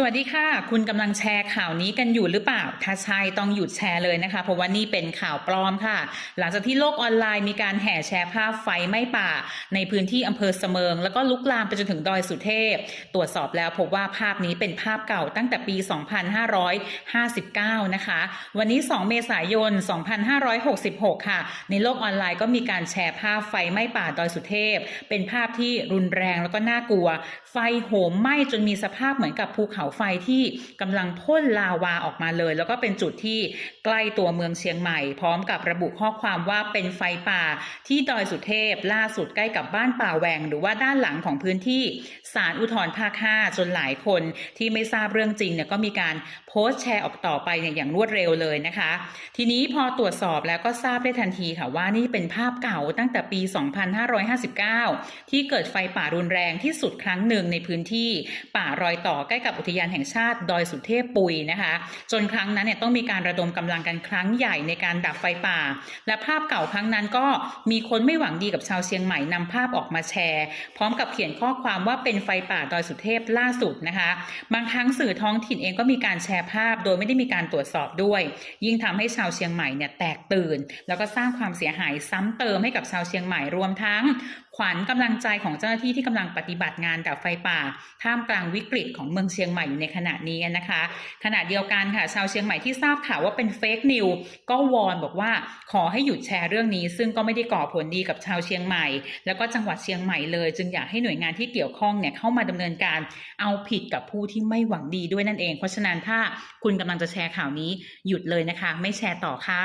สวัสดีค่ะ คุณกำลังแชร์ข่าวนี้กันอยู่หรือเปล่า ถ้าใช่ต้องหยุดแชร์เลยนะคะ เพราะว่านี่เป็นข่าวปลอมค่ะ หลังจากที่โลกออนไลน์มีการแห่แชร์ภาพไฟไหม้ป่า ในพื้นที่อำเภอเสมิง แล้วก็ลุกลามไปจนถึงดอยสุเทพ ตรวจสอบแล้วพบว่าภาพนี้เป็นภาพเก่าตั้งแต่ปี 2559 นะคะ วันนี้ 2 เมษายน 2566 ค่ะ ในโลกออนไลน์ก็มีการแชร์ภาพไฟไหม้ป่าดอยสุเทพ เป็นภาพที่รุนแรงแล้วก็น่ากลัว ไฟโหมไหม้จนมีสภาพเหมือนกับภูเขาไฟที่กำลังพ่นลาวาออกมาเลย แล้วก็เป็นจุดที่ใกล้ตัวเมืองเชียงใหม่ พร้อมกับระบุข้อความว่าเป็นไฟป่าที่ดอยสุเทพ ล่าสุดใกล้กับบ้านป่าแหวงหรือว่าด้านหลังของพื้นที่ศาลอุทธรภาค5จนหลายคนที่ไม่ทราบเรื่องจริงเนี่ยก็มีการโพสต์แชร์ออกต่อไปเนี่ยอย่างรวดเร็วเลยนะคะ ทีนี้พอตรวจสอบแล้วก็ทราบได้ทันทีค่ะว่านี่เป็นภาพเก่าตั้งแต่ปี 2559 ที่เกิดไฟป่ารุนแรงที่สุดครั้งหนึ่งในพื้นที่ป่ารอยต่อใกล้กับอุทยานแห่งชาติดอยสุเทพปุยนะคะ จนครั้งนั้นเนี่ยต้องมีการระดมกำลังกันครั้งใหญ่ในการดับไฟป่า และภาพเก่าครั้งนั้นก็มีคนไม่หวังดีกับชาวเชียงใหม่นำภาพออกมาแชร์ พร้อมกับเขียนข้อความว่าเป็นไฟป่าดอยสุเทพล่าสุดนะคะ บางครั้งสื่อท้องถิ่นเองก็มีการแชร์ภาพ โดยไม่ได้มีการตรวจสอบด้วย ยิ่งทำให้ชาวเชียงใหม่เนี่ยแตกตื่น แล้วก็สร้างความเสียหายซ้ำเติมให้กับชาวเชียงใหม่รวมทั้งขวัญกำลังใจของเจ้าหน้าที่ที่กำลังปฏิบัติงานดับไฟป่า ท่ามกลางวิกฤตของเมืองเชียงใหม่อยู่ในขณะนี้นะคะ ขณะเดียวกันค่ะ ชาวเชียงใหม่ที่ทราบข่าวว่าเป็นเฟกนิวก็วอนบอกว่าขอให้หยุดแชร์เรื่องนี้ ซึ่งก็ไม่ได้ก่อผลดีกับชาวเชียงใหม่ แล้วก็จังหวัดเชียงใหม่เลย จึงอยากให้หน่วยงานที่เกี่ยวข้องเนี่ยเข้ามาดำเนินการเอาผิดกับผู้ที่ไม่หวังดีด้วยนั่นเอง เพราะฉะนั้นถ้าคุณกำลังจะแชร์ข่าวนี้หยุดเลยนะคะ ไม่แชร์ต่อค่ะ